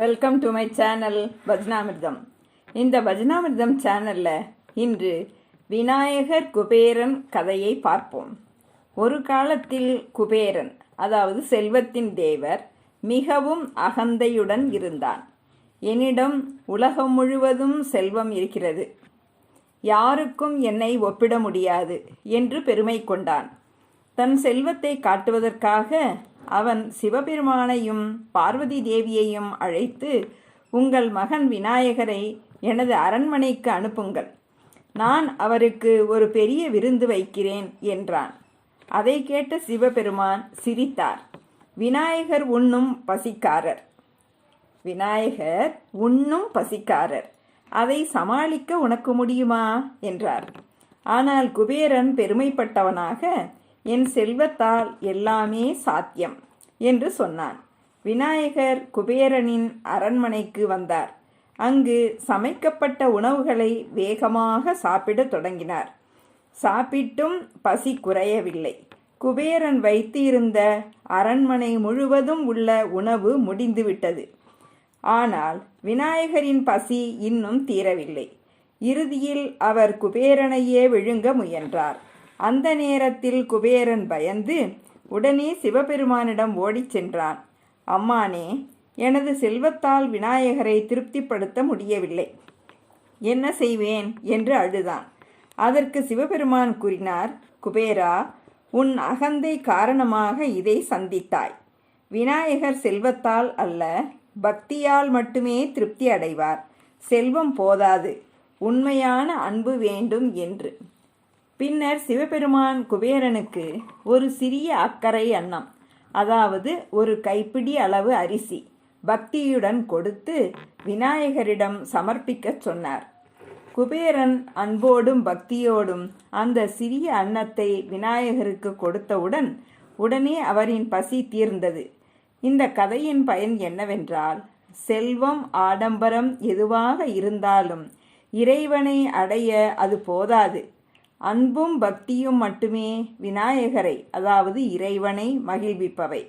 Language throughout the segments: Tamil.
Welcome to my channel Bhajanamrutham இந்த பஜ்னாமிர்தம் சேனலில் இன்று விநாயகர் குபேரன் கதையை பார்ப்போம். ஒரு காலத்தில் குபேரன் அதாவது செல்வத்தின் தேவர் மிகவும் அகந்தையுடன் இருந்தான். என்னிடம் உலகம் முழுவதும் செல்வம் இருக்கிறது. யாருக்கும் என்னை ஒப்பிட முடியாது என்று பெருமை கொண்டான். தன் செல்வத்தை காட்டுவதற்காக அவன் சிவபெருமானையும் பார்வதி தேவியையும் அழைத்து உங்கள் மகன் விநாயகரை எனது அரண்மனைக்கு அனுப்புங்கள். நான் அவருக்கு ஒரு பெரிய விருந்து வைக்கிறேன் என்றான். அதை கேட்ட சிவபெருமான் சிரித்தார். விநாயகர் உண்ணும் பசிக்காரர். விநாயகர் உண்ணும் பசிக்காரர். அதை சமாளிக்க உனக்கு முடியுமா? என்றார். ஆனால் குபேரன் பெருமைப்பட்டவனாக என் செல்வத்தால் எல்லாமே சாத்தியம் என்று சொன்னான். விநாயகர் குபேரனின் அரண்மனைக்கு வந்தார். அங்கு சமைக்கப்பட்ட உணவுகளை வேகமாக சாப்பிடத் தொடங்கினார். சாப்பிட்டும் பசி குறையவில்லை. குபேரன் வைத்திருந்த அரண்மனை முழுவதும் உள்ள உணவு முடிந்துவிட்டது. ஆனால் விநாயகரின் பசி இன்னும் தீரவில்லை. இறுதியில் அவர் குபேரனையே விழுங்க முயன்றார். அந்த நேரத்தில் குபேரன் பயந்து உடனே சிவபெருமானிடம் ஓடிச் சென்றான். அம்மானே எனது செல்வத்தால் விநாயகரை திருப்திப்படுத்த முடியவில்லை. என்ன செய்வேன்? என்று அழுதான். அதற்கு சிவபெருமான் கூறினார் குபேரா உன் அகந்தை காரணமாக இதை சந்தித்தாய். விநாயகர் செல்வத்தால் அல்ல பக்தியால் மட்டுமே திருப்தி அடைவார். செல்வம் போதாது. உண்மையான அன்பு வேண்டும் என்று. பின்னர் சிவபெருமான் குபேரனுக்கு ஒரு சிறிய அக்கறை அன்னம் அதாவது ஒரு கைப்பிடி அளவு அரிசி பக்தியுடன் கொடுத்து விநாயகரிடம் சமர்ப்பிக்கச் சொன்னார். குபேரன் அன்போடும் பக்தியோடும் அந்த சிறிய அன்னத்தை விநாயகருக்கு கொடுத்தவுடன் உடனே அவரின் பசி தீர்ந்தது. இந்த கதையின் பயன் என்னவென்றால் செல்வம் ஆடம்பரம் எதுவாக இருந்தாலும் இறைவனை அடைய அது போதாது. அன்பும் பக்தியும் மட்டுமே விநாயகரை அதாவது இறைவனை மகிழ்விப்பவை.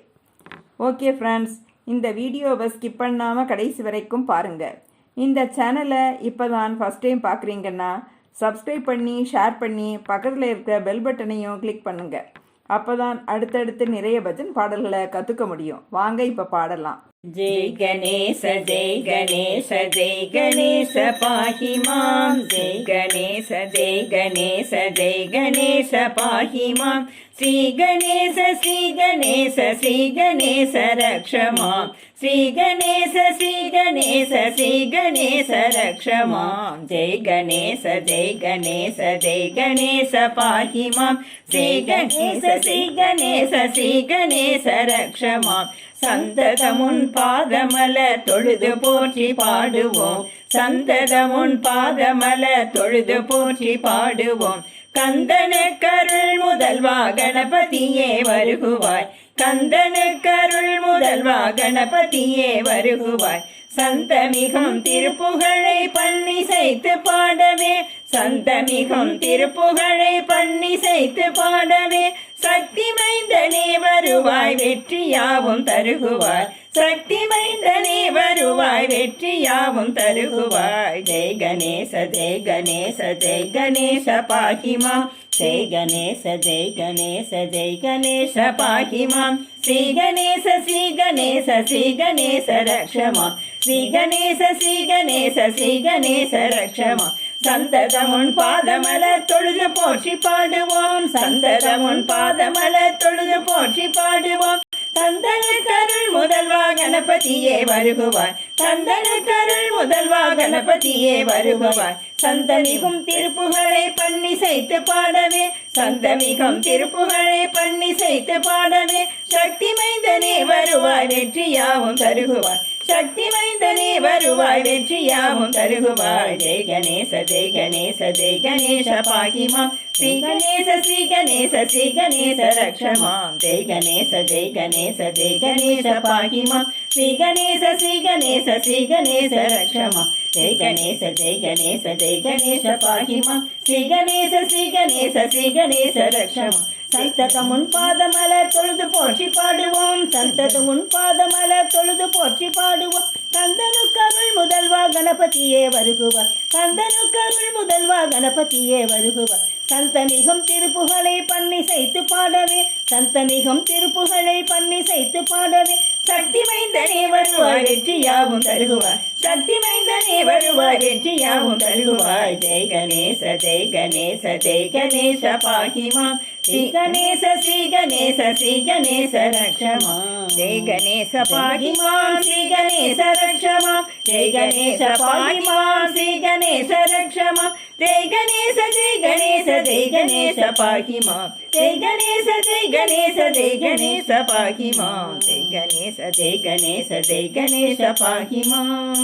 ஓகே ஃப்ரெண்ட்ஸ் இந்த வீடியோவை ஸ்கிப் பண்ணாமல் கடைசி வரைக்கும் பாருங்கள் இந்த சேனலை இப்போ தான் ஃபஸ்ட் டைம் பார்க்குறீங்கன்னா சப்ஸ்கிரைப் பண்ணி ஷேர் பண்ணி பக்கத்தில் இருக்கிற பெல் பட்டனையும் கிளிக் பண்ணுங்கள் அப்போ தான் அடுத்தடுத்து நிறைய பஜன் பாடல்களை கற்றுக்க முடியும். வாங்க இப்போ பாடலாம். जय गणेश जय गणेश जय गणेश पाहि मां जय गणेश जय गणेश जय गणेश पाहि मां श्री गणेश श्री गणेश श्री गणेश रक्ष मां श्री गणेश श्री गणेश श्री गणेश रक्ष मां जय गणेश जय गणेश जय गणेश पाहि मां श्री गणेश श्री गणेश श्री गणेश रक्ष मां சந்ததமுன் பாதமல தொழுது போற்றி பாடுவோம். சந்ததமுன் பாதமல தொழுது போற்றி பாடுவோம். கந்தன கருள் முதல்வா கணபதியே வருகுவாய். கந்தன கருள் முதல்வா கணபதியே வருகுவாய். சந்தமிகம் திருப்புகழை பண்ணி செய்து பாடவே சந்தமிகம் திருப்புகழை பண்ணி செய்து பாடவே சக்தி மைந்தனே வருவாய் வெற்றியாவும் தருகுவாய். சக்தி மைந்தனே வருவாய் வெற்றியாவும் தருகுவாய். ஜெய் கணேச ஜெய் கணேச ஜெய் கணேச பாகிமா. ஜெய் கணேச ஜெய் கணேச ஜெய் கணேச பாகிமாம் ஸ்ரீ கணேச ஸ்ரீ கணேச ஸ்ரீ கணேச ரக்ஷமா. ஸ்ரீ கணேச ஸ்ரீ கணேச ஸ்ரீ கணேச ரக்ஷமா. சந்ததமுன் பாதமல தொழுது போற்றி பாடுவோம். சந்ததமுன் பாதமல தொழுது போற்றி பாடுவோம். தந்தன கருள் முதல்வா கணபதியே வருகுவாய். தந்தன கருள் முதல்வா கணபதியே வருகுவாய். சந்தமிகும் திருப்புகழை பண்ணி செய்து பாடவே. சந்தமிகும் திருப்புகழை பண்ணி செய்து பாடவே. சக்தி மைந்தனே வருவாய் வெற்றியாவும் தருகுவாய். சக்தி மைந்தனே வருவாய் வெற்றியாவும் தருகுவாய் ஜெய் கணேச ஜெய் கணேச ஜெய் கணேச பாகிமாம் ஸ்ரீ கணேச ஸ்ரீ கணேச ஸ்ரீ கணேச ரக்ஷமாம் ஜெய் கணேச ஜெய் கணேச ஜெய் கணேச பாகிமாம் ஸ்ரீ கணேச ஸ்ரீ கணேச ஸ்ரீ கணேச ரக்ஷமாம் ஜெய் கணேச ஜெய் கணேச ஜெய் கணேச பாகிமாம் ஸ்ரீ கணேச ஸ்ரீ கணேச ஸ்ரீ கணேச ரக்ஷமாம் சந்ததம் முன் பாதமலர் தொழுது போற்றி பாடுவோம். சந்ததம் முன் பாதமலர் தொழுது போற்றி பாடுவோம். கந்தனு கருள் முதல்வா கணபதியே வருகுவார். கந்தனுக்கருள் முதல்வா கணபதியே வருகுவார். சந்தமிகம் திருப்புகளை பண்ணி செய்து பாடவே. சந்தமிகம் திருப்புகளை பண்ணி செய்து பாடவே. சக்தி மைந்தனே வருவாய் வெற்றி யாவும் தருகுவாய். சக்தி மைந்தனே வருவாய் வெற்றி யாவும் தருகுவாய். ஜெய் கணேச ஜெய் கணேச ஜெய் கணேச பாகிமாம் ஸ்ரீ கணேச ஸ்ரீ கணேச ஸ்ரீ கணேச ரக்ஷமா ஜெய் கணேச பாகிமாம் ஸ்ரீ கணேச ரக்ஷமா ஜெய் கணேச பாகிமாம் ஸ்ரீ கணேச ரக்ஷமா ஜெய் கணேச ஜெய் கணேச ஜெய் கணேச பாகிமாம் ஜெய் கணேச ஜெய் கணேச ஜெய் கணேச பாகிமாம் ஜெய் கணேச ஜெய் கணேச ஜெய் கணேச பாகிமாம்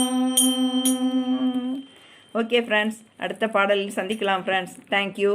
ஓகே ஃப்ரெண்ட்ஸ் அடுத்த பாடலில் சந்திக்கலாம் ஃப்ரெண்ட்ஸ் தேங்க்யூ